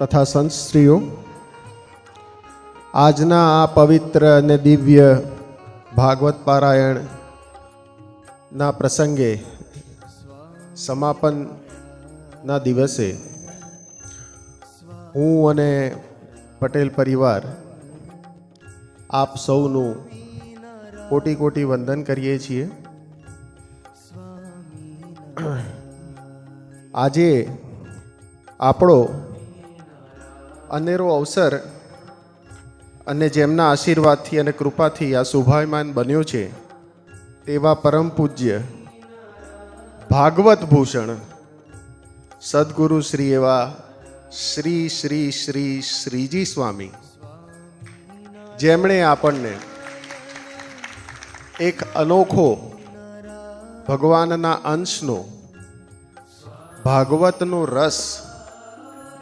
તથા સંતશ્રીઓ આજના આ પવિત્ર અને દિવ્ય ભાગવત પારાયણના પ્રસંગે સમાપનના દિવસે હું અને પટેલ પરિવાર આપ સૌનું કોટી કોટી વંદન કરીએ છીએ. આજે આપણો અનેરો અવસર અને જેમના આશીર્વાદથી અને કૃપાથી આ શુભાયમાન બન્યો છે, તેવા પરમ પૂજ્ય ભાગવત ભૂષણ સદગુરુ શ્રી એવા શ્રી શ્રી શ્રી શ્રીજી સ્વામી. જેમણે આપણને એક અનોખો ભગવાનના અંશનો, ભાગવતનો રસ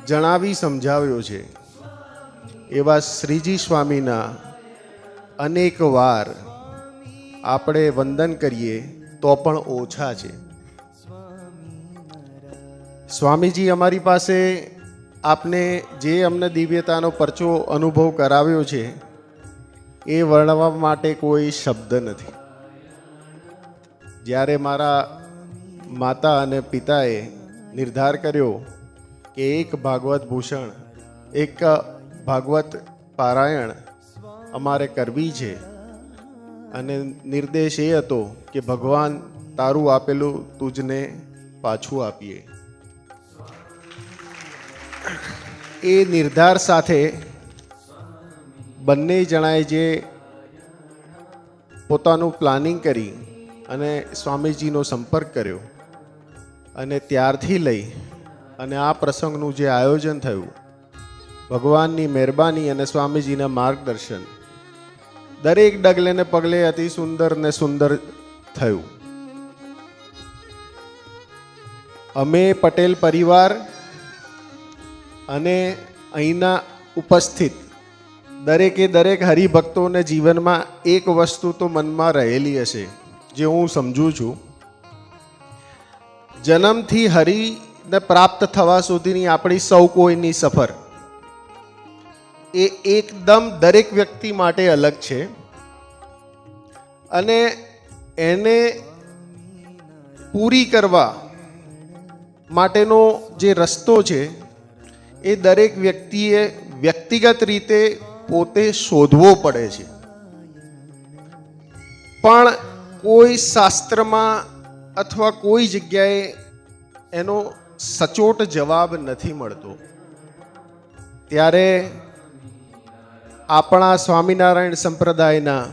જણાવી સમજાવ્યો છે. એવા શ્રીજી સ્વામીના અનેક વાર આપણે વંદન કરીએ તો પણ ઓછા છે. સ્વામીજી અમારી પાસે આપને જે અમને દિવ્યતાનો પરચો અનુભવ કરાવ્યો છે, એ વર્ણવા માટે કોઈ શબ્દ નથી. જ્યારે મારા માતા અને પિતાએ નિર્ધાર કર્યો કે એક ભાગવત ભૂષણ, એક ભાગવત પારાયણ અમારે કરવી છે. અને નિર્દેશ એ હતો કે ભગવાન તારું આપેલું તુજને પાછું આપીએ. એ નિર્ધાર સાથે બંને જણાએ જે પોતાનું પ્લાનિંગ કરી અને સ્વામીજીનો સંપર્ક કર્યો અને ત્યારથી લઈ અને આ પ્રસંગનું જે આયોજન થયું, ભગવાનની મહેરબાની અને સ્વામીજીના માર્ગદર્શન. દરેક ડગલે ને પગલે અતિ સુંદર ને સુંદર થયું. અમે પટેલ પરિવાર અને અહીંના ઉપસ્થિત દરેકે દરેક હરિભક્તોને જીવનમાં એક વસ્તુ તો મનમાં રહેલી હશે, જે હું સમજું છું. જન્મથી હરિને પ્રાપ્ત થવા સુધીની આપણી સૌ કોઈની સફર. એ એકદમ દરેક વ્યક્તિ માટે અલગ છે. અને એને પૂરી કરવા માટેનો જે રસ્તો છે, એ દરેક વ્યક્તિએ વ્યક્તિગત રીતે પોતે શોધવો પડે છે. પણ કોઈ શાસ્ત્રમાં અથવા કોઈ જગ્યાએ એનો સચોટ જવાબ નથી મળતો. ત્યારે આપણા સ્વામિનારાયણ સંપ્રદાયના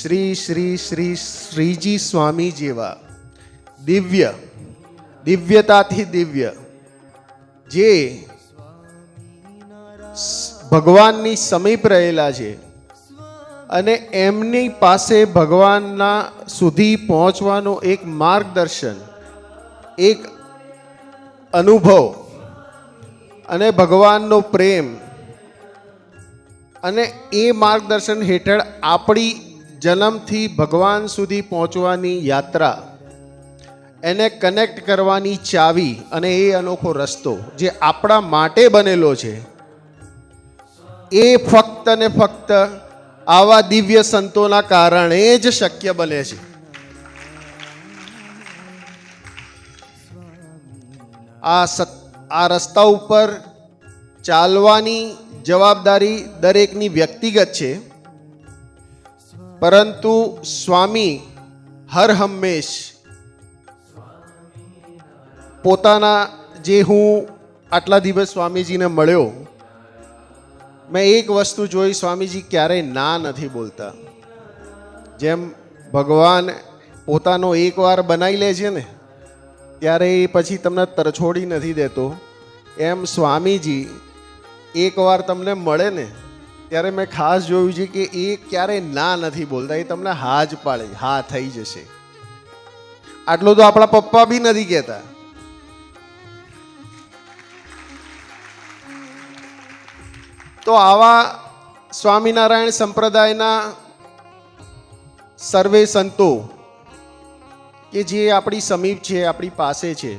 શ્રી શ્રી શ્રી શ્રીજી સ્વામી જેવા દિવ્ય, દિવ્યતાથી દિવ્ય, જે ભગવાનની સમીપ રહેલા છે અને એમની પાસે ભગવાનના સુધી પહોંચવાનો એક માર્ગદર્શન, એક અનુભવ અને ભગવાનનો પ્રેમ અને એ માર્ગદર્શન હેઠળ આપણી જન્મથી ભગવાન સુધી પહોંચવાની યાત્રા, એને કનેક્ટ કરવાની ચાવી અને એ અનોખો રસ્તો જે આપણા માટે બનેલો છે, એ ફક્ત ને ફક્ત આવા દિવ્ય સંતોના કારણે જ શક્ય બને છે. આ આ રસ્તા ઉપર ચાલવાની જવાબદારી દરેકની વ્યક્તિગત છે. પરંતુ સ્વામી હર હંમેશ પોતાના જે હું આટલા દિવસ સ્વામીજીને મળ્યો, મેં એક વસ્તુ જોઈ સ્વામીજી ક્યારેય ના નથી બોલતા. જેમ ભગવાન પોતાનો એકવાર બનાવી લે છે ને ત્યારે એ પછી તમને તરછોડી નથી દેતો. એમ સ્વામીજી એકવાર તમને મળે ને, ત્યારે મેં ખાસ જોયું છે કે એ ક્યારેય ના નથી બોલતા, એ તમને હા જ પાડે, હા થઈ જશે. આટલું તો આપણા પપ્પા બી નથી કહેતા. તો આવા સ્વામિનારાયણ સંપ્રદાયના સર્વે સંતો કે જે આપણી સમીપ છે, આપણી પાસે છે.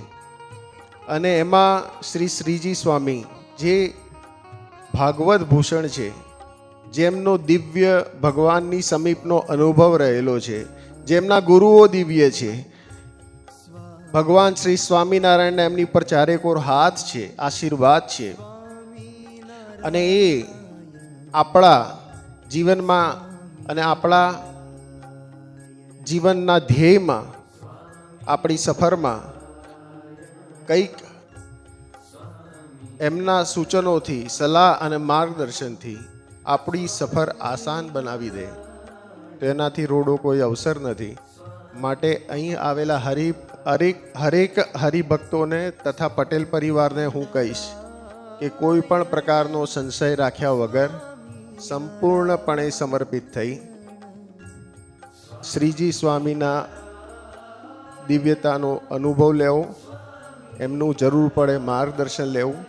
અને એમાં શ્રી શ્રીજી સ્વામી જે ભાગવત ભૂષણ છે, જેમનો દિવ્ય ભગવાનની સમીપનો અનુભવ રહેલો છે, જેમના ગુરુઓ દિવ્ય છે. ભગવાન શ્રી સ્વામિનારાયણના એમની પર ચારેકોર હાથ છે, આશીર્વાદ છે. અને એ આપણા જીવનમાં અને આપણા જીવનના ધ્યેયમાં આપણી સફરમાં કંઈક એમના સૂચનોથી, સલાહ અને માર્ગદર્શનથી આપણી સફર આસાન બનાવી દે. તો એનાથી રોડો કોઈ અવસર નથી. માટે અહીં આવેલા હરિ, હરેક હરેક હરિભક્તોને તથા પટેલ પરિવારને હું કહીશ કે કોઈ પણ પ્રકારનો સંશય રાખ્યા વગર સંપૂર્ણપણે સમર્પિત થઈ. શ્રીજી સ્વામીના દિવ્યતાનો અનુભવ લેવો, એમનું જરૂર પડે માર્ગદર્શન લેવું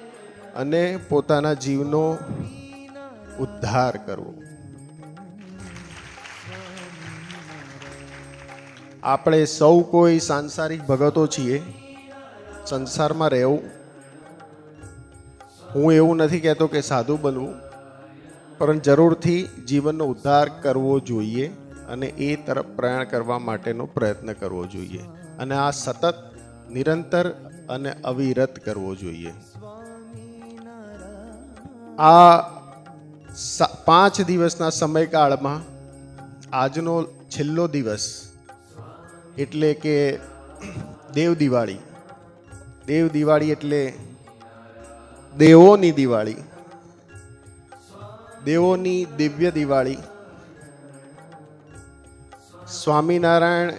અને પોતાના જીવનો ઉદ્ધાર કરવો. આપણે સૌ કોઈ સાંસારિક ભગતો છીએ, સંસારમાં રહેવું. હું એવું નથી કહેતો કે સાધુ બનવું, પણ જરૂરથી જીવનનો ઉદ્ધાર કરવો જોઈએ અને એ તરફ પ્રયાણ કરવા માટેનો પ્રયત્ન કરવો જોઈએ. અને આ સતત નિરંતર અને અવિરત કરવો જોઈએ. આ પાંચ દિવસના સમયકાળમાં આજનો છેલ્લો દિવસ એટલે કે દેવ દિવાળી. દેવ દિવાળી એટલે દેવોની દિવાળી. દેવોની દિવ્ય દિવાળી. સ્વામિનારાયણ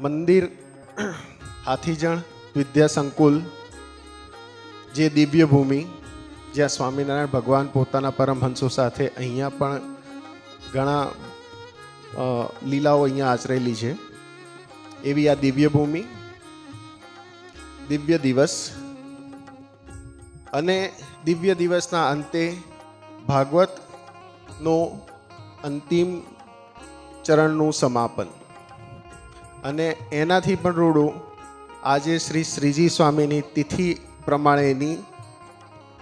મંદિર, હાથીજણ વિદ્યા સંકુલ જે દિવ્ય ભૂમિ જ્યાં સ્વામિનારાયણ ભગવાન પોતાના પરમહંસો સાથે અહીંયા પણ ઘણા લીલાઓ અહીંયા આચરેલી છે. એવી આ દિવ્ય ભૂમિ દિવ્ય દિવસ અને દિવ્ય દિવસના અંતે ભાગવતનો અંતિમ ચરણનું સમાપન. અને એનાથી પણ રૂડું આજે શ્રી શ્રીજી સ્વામીની તિથિ પ્રમાણેની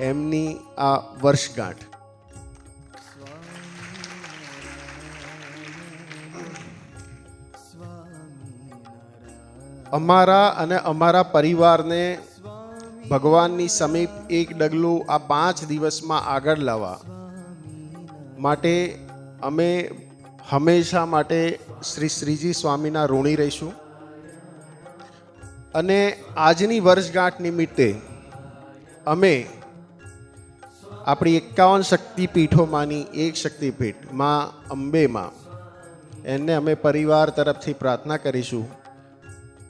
એમની આ વર્ષગાંઠ. અમારા અને અમારા પરિવારને ભગવાનની સમીપ એક ડગલું આ પાંચ દિવસમાં આગળ લાવવા માટે અમે હંમેશા માટે શ્રી શ્રીજી સ્વામીના ઋણી રહીશું. અને આજની વર્ષગાંઠ નિમિત્તે અમે આપણી એકાવન શક્તિપીઠોમાંની એક શક્તિપીઠ, માં અંબેમાં એને અમે પરિવાર તરફથી પ્રાર્થના કરીશું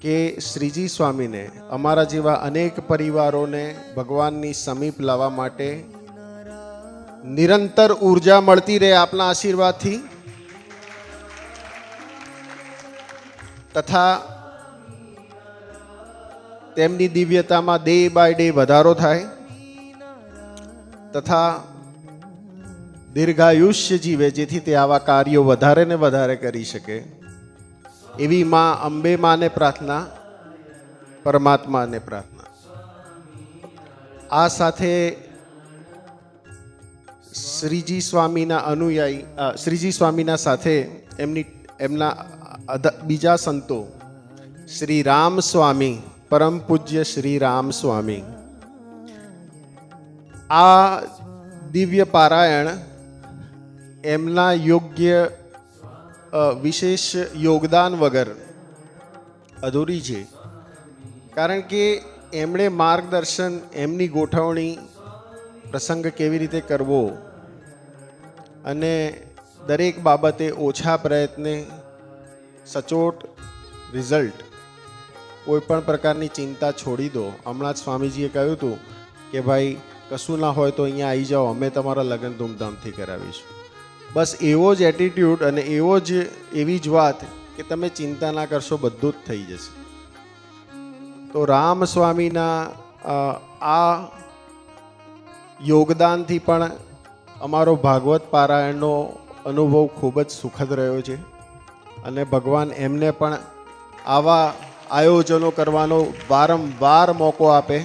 કે શ્રીજી સ્વામીને, અમારા જેવા અનેક પરિવારોને ભગવાનની સમીપ લાવવા માટે નિરંતર ઊર્જા મળતી રહે આપના આશીર્વાદથી. તથા તેમની દિવ્યતામાં ડે બાય ડે વધારો થાય તથા દીર્ઘાયુષ્ય જીવે, જેથી તે આવા કાર્યો વધારે ને વધારે કરી શકે. એવી માં અંબે માને પ્રાર્થના, પરમાત્માને પ્રાર્થના. આ સાથે શ્રીજી સ્વામીના અનુયાયી શ્રીજી સ્વામીના સાથે એમની, એમના બીજા સંતો શ્રી રામ સ્વામી, પરમ પૂજ્ય શ્રી રામ સ્વામી. આ દિવ્ય પારાયણ એમના યોગ્ય વિશેષ યોગદાન વગર અધૂરી છે. કારણ કે એમણે માર્ગદર્શન, એમની ગોઠવણી પ્રસંગ કેવી રીતે કરવો અને દરેક બાબતે ઓછા પ્રયત્ને સચોટ રિઝલ્ટ કોઈ પણ પ્રકારની ચિંતા છોડી દો. હમણાં જ સ્વામીજીએ કહ્યું હતું કે ભાઈ, કશું ના હોય તો અહીંયા આવી જાઓ, અમે તમારા લગ્ન ધૂમધામથી કરાવીશું. બસ એવો જ એટીટ્યૂડ અને એવો જ એવી જ વાત કે તમે ચિંતા ના કરશો, બધું જ થઈ જશે. તો રામ સ્વામીના આ યોગદાનથી પણ અમારો ભાગવત પારાયણનો અનુભવ ખૂબ જ સુખદ રહ્યો છે. અને ભગવાન એમને પણ આવા આયોજનો કરવાનો વારંવાર મોકો આપે.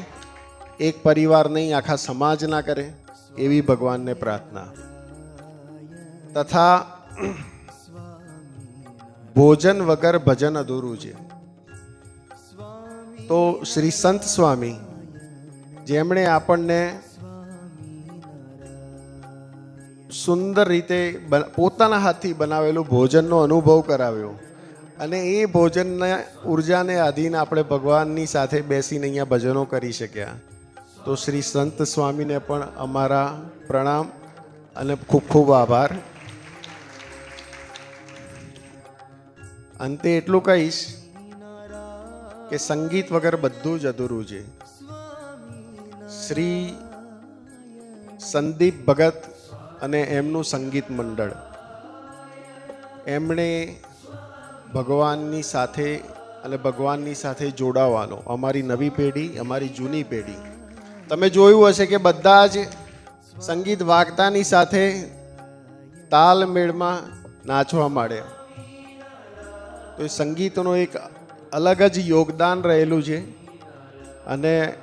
એક પરિવાર નહીં, આખા સમાજના કરે એવી ભગવાનને પ્રાર્થના. તથા ભોજન વગર ભજન અધૂરું છે. તો શ્રી સંત સ્વામી, જેમણે આપણને સુંદર રીતે પોતાના હાથથી બનાવેલું ભોજનનો અનુભવ કરાવ્યો. અને એ ભોજનના ઉર્જાને આધીન આપણે ભગવાનની સાથે બેસીને અહીંયા ભજનો કરી શક્યા. તો શ્રી સંત સ્વામીને પણ અમારા પ્રણામ અને ખૂબ ખૂબ આભાર. અંતે એટલું કહીશ કે સંગીત વગર બધું જ અધૂરું છે. શ્રી સંદીપ ભગત અને એમનું સંગીત મંડળ. એમણે ભગવાનની સાથે અને ભગવાનની સાથે જોડાવાનો. અમારી નવી પેઢી, અમારી જૂની પેઢી. તમે જોયું હશે કે બધા જ સંગીત વાગતાની સાથે તાલમેળમાં નાચવા માંડ્યા. તો એ સંગીતનો એક અલગ જ યોગદાન રહેલું છે. અને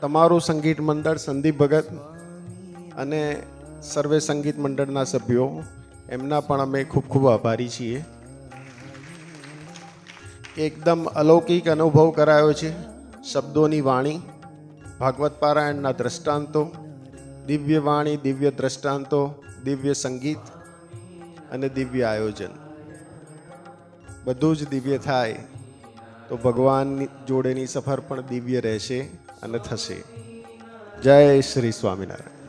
તમારું સંગીત મંડળ સંદીપ ભગત અને સર્વે સંગીત મંડળના સભ્યો, એમના પણ અમે ખૂબ ખૂબ આભારી છીએ. એકદમ અલૌકિક અનુભવ કરાયો છે શબ્દોની વાણી, ભાગવત પારાયણના દ્રષ્ટાંતો, દિવ્ય વાણી, દિવ્ય દ્રષ્ટાંતો, દિવ્ય સંગીત અને દિવ્ય આયોજન. બધું જ દિવ્ય થાય તો ભગવાનની જોડેની સફર પણ દિવ્ય રહેશે અને થશે. જય શ્રી સ્વામિનારાયણ.